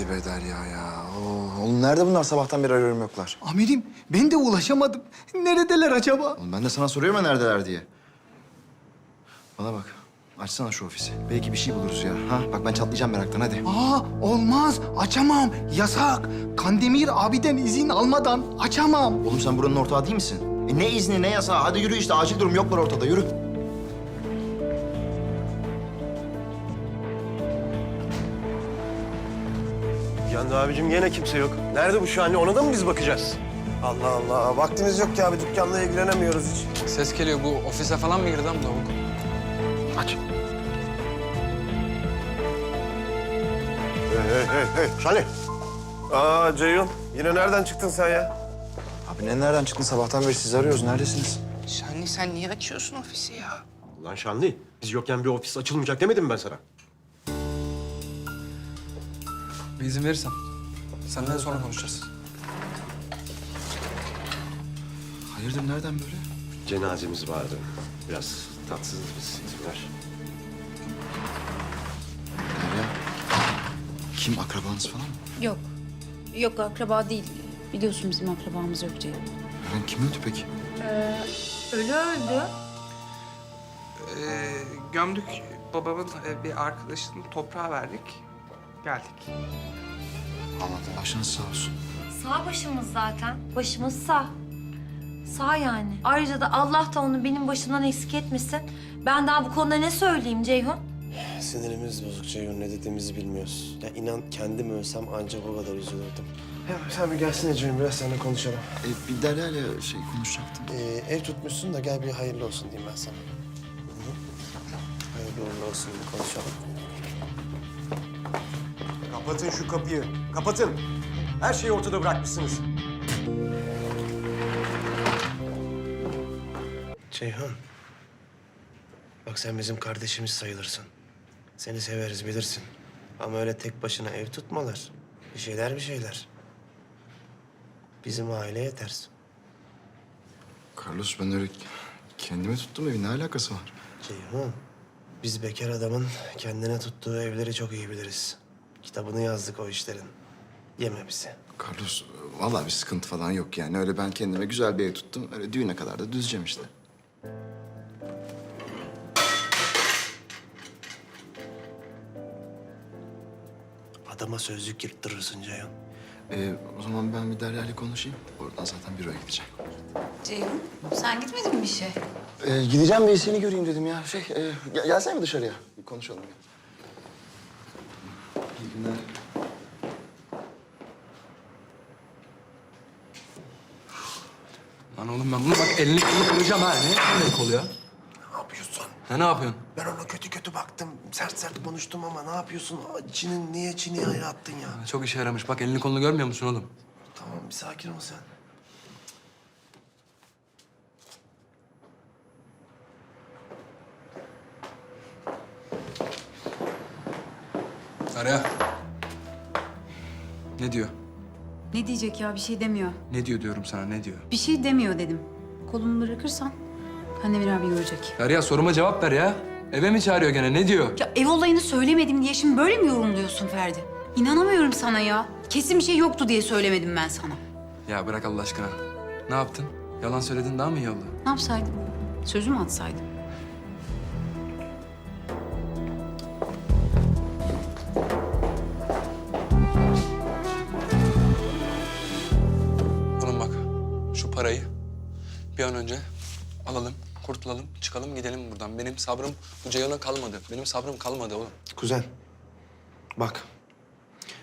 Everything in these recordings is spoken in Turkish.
Hadi be Derya ya. Oo, oğlum nerede bunlar sabahtan beri arıyorum yoklar. Amirim ben de ulaşamadım. Neredeler acaba? Oğlum ben de sana soruyorum ya neredeler diye. Bana bak. Açsana şu ofisi. Belki bir şey buluruz ya. Ha? Bak ben çatlayacağım meraktan hadi. Aa olmaz açamam yasak. Kandemir abiden izin almadan açamam. Oğlum sen buranın ortağı değil misin? E ne izni ne yasağı? Hadi yürü işte acil durum yoklar ortada yürü. Yandı abicim yine kimse yok. Nerede bu şu anne? Ona da mı biz bakacağız? Allah Allah. Vaktimiz yok ki abi. Dükkanla ilgilenemiyoruz hiç. Ses geliyor. Bu ofise falan mı girdi lan bu lavuk? Aç. Hey hey hey hey. Şale. Aa Ceyhun. Yine nereden çıktın sen ya? Abi ne nereden çıktın sabahtan beri sizi arıyoruz. Neredesiniz? Şanlı sen niye açıyorsun ofisi ya? Lan Şanlı. Biz yokken bir ofis açılmayacak demedim mi ben sana? Bir izin verirsen. Seninle sonra konuşacağız. Hayırdır nereden böyle? Cenazemiz vardı. Biraz tatsızız biz isimler. Derya. Kim akrabanız falan mı? Yok. Yok akraba değil. Biliyorsun bizim akrabamız yok Ceyhun. Eren kim öldü peki? Ölü öldü. Ee, gömdük babamın e, bir arkadaşını toprağa verdik. Geldik. Anladım. Başınız sağ olsun. Sağ başımız zaten. Başımız sağ. Sağ yani. Ayrıca da Allah da onu benim başımdan eksik etmesin. Ben daha bu konuda ne söyleyeyim Ceyhun? Sinirimiz bozuk Ceyhun. Ne dediğimizi bilmiyoruz. Ya inan kendim ölsem ancak o kadar üzülürdüm. Ya sen bir gelsene Ceyhun. Biraz seninle konuşalım. E, bir Derya ile şey konuşacaktım. Ee, ev tutmuşsun da gel bir hayırlı olsun diyeyim ben sana. Hı hı. Hayırlı uğurlu olsun bir konuşalım. Kapatın şu kapıyı. Kapatın. Her şeyi ortada bırakmışsınız. Ceyhun. Bak sen bizim kardeşimiz sayılırsın. Seni severiz bilirsin. Ama öyle tek başına ev tutmalar. Bir şeyler bir şeyler. Bizim aile yetersin. Carlos ben öyle kendime tuttum evi ne alakası var? Ceyhun, biz bekar adamın kendine tuttuğu evleri çok iyi biliriz. Kitabını yazdık o işlerin. Yeme bizi. Carlos vallahi bir sıkıntı falan yok yani. Öyle ben kendime güzel bir ev tuttum. Öyle düğüne kadar da düzeceğim işte. Adama sözlük yırttırırsın Ceyhun. Ee, o zaman ben bir Derya ile konuşayım. Oradan zaten büroya gideceğim. Ceyhun sen gitmedin mi işe? Ee, gideceğim bir seni göreyim dedim ya. Şey, e, gel- gelsene mi dışarıya? Bir konuşalım. Ya. Günler. Lan oğlum ben bunu bak elini kolunu kıracağım ha. Ne el kolu ya? Ne yapıyorsun? Ne ne yapıyorsun? Ben ona kötü kötü baktım. Sert sert konuştum ama ne yapıyorsun? İçinin niye çini ayağı attın ya? Çok işe yaramış. Bak elini kolunu görmüyor musun oğlum? Tamam bir sakin ol sen. Arya. Ne diyor? Ne diyecek ya bir şey demiyor. Ne diyor diyorum sana ne diyor? Bir şey demiyor dedim. Kolumu bırakırsan Kandemir abi görecek. Derya soruma cevap ver ya. Eve mi çağırıyor gene ne diyor? Ya ev olayını söylemedim diye şimdi böyle mi yorumluyorsun Ferdi? İnanamıyorum sana ya. Kesin bir şey yoktu diye söylemedim ben sana. Ya bırak Allah aşkına. Ne yaptın? Yalan söyledin daha mı iyi oldu? Ne yapsaydım? Sözümü atsaydım. Şu parayı bir an önce alalım, kurtulalım, çıkalım gidelim buradan. Benim sabrım bu Ceyhun'a kalmadı. Benim sabrım kalmadı oğlum. Kuzen, bak.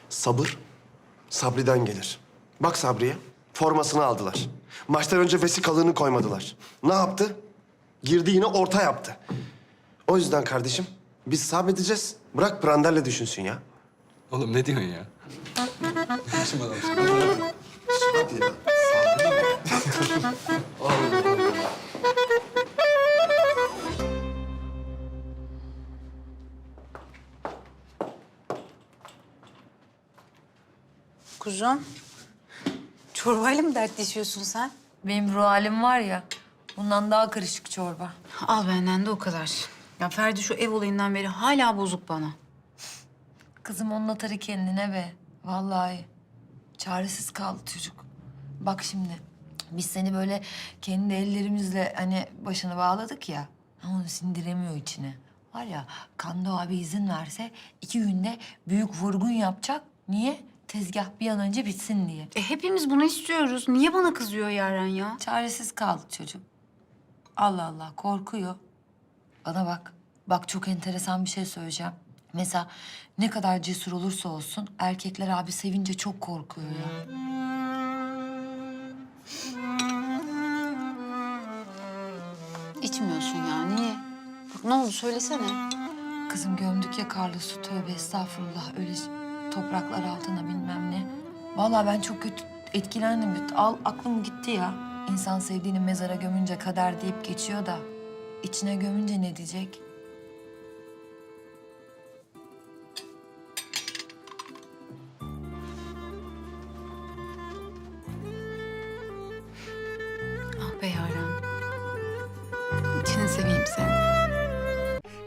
Sabır, Sabri'den gelir. Bak Sabri'ye, formasını aldılar. Maçtan önce vesikalığını koymadılar. Ne yaptı? Girdi yine orta yaptı. O yüzden kardeşim, biz sabredeceğiz. Bırak Brandel'le düşünsün ya. Oğlum ne diyorsun ya? Şimdi adamsın. Hadi ya. Kuzum. Çorbayla mı dertleşiyorsun sen? Benim ruh halim var ya, bundan daha karışık çorba. Al benden de o kadar. Ya Ferdi şu ev olayından beri hala bozuk bana. Kızım onun atarı kendine be. Vallahi çaresiz kaldı çocuk. Bak şimdi biz seni böyle kendi ellerimizle hani başını bağladık ya. Onu sindiremiyor içine. Var ya Kando abi izin verse iki günde büyük vurgun yapacak. Niye? Tezgah bir an önce bitsin diye. E hepimiz bunu istiyoruz. Niye bana kızıyor Yaren ya? Çaresiz kaldı çocuk. Allah Allah korkuyor. Bana bak. Bak çok enteresan bir şey söyleyeceğim. Mesela ne kadar cesur olursa olsun erkekler abi sevince çok korkuyor ya. İçmiyorsun ya. Niye? Bak ne oldu söylesene. Kızım gömdük ya Carlos'u tövbe estağfurullah öyle topraklar altına bilmem ne. Vallahi ben çok kötü etkilendim. Al aklım gitti ya. İnsan sevdiğini mezara gömünce kader deyip geçiyor da içine gömünce ne diyecek? Ah be Yaren.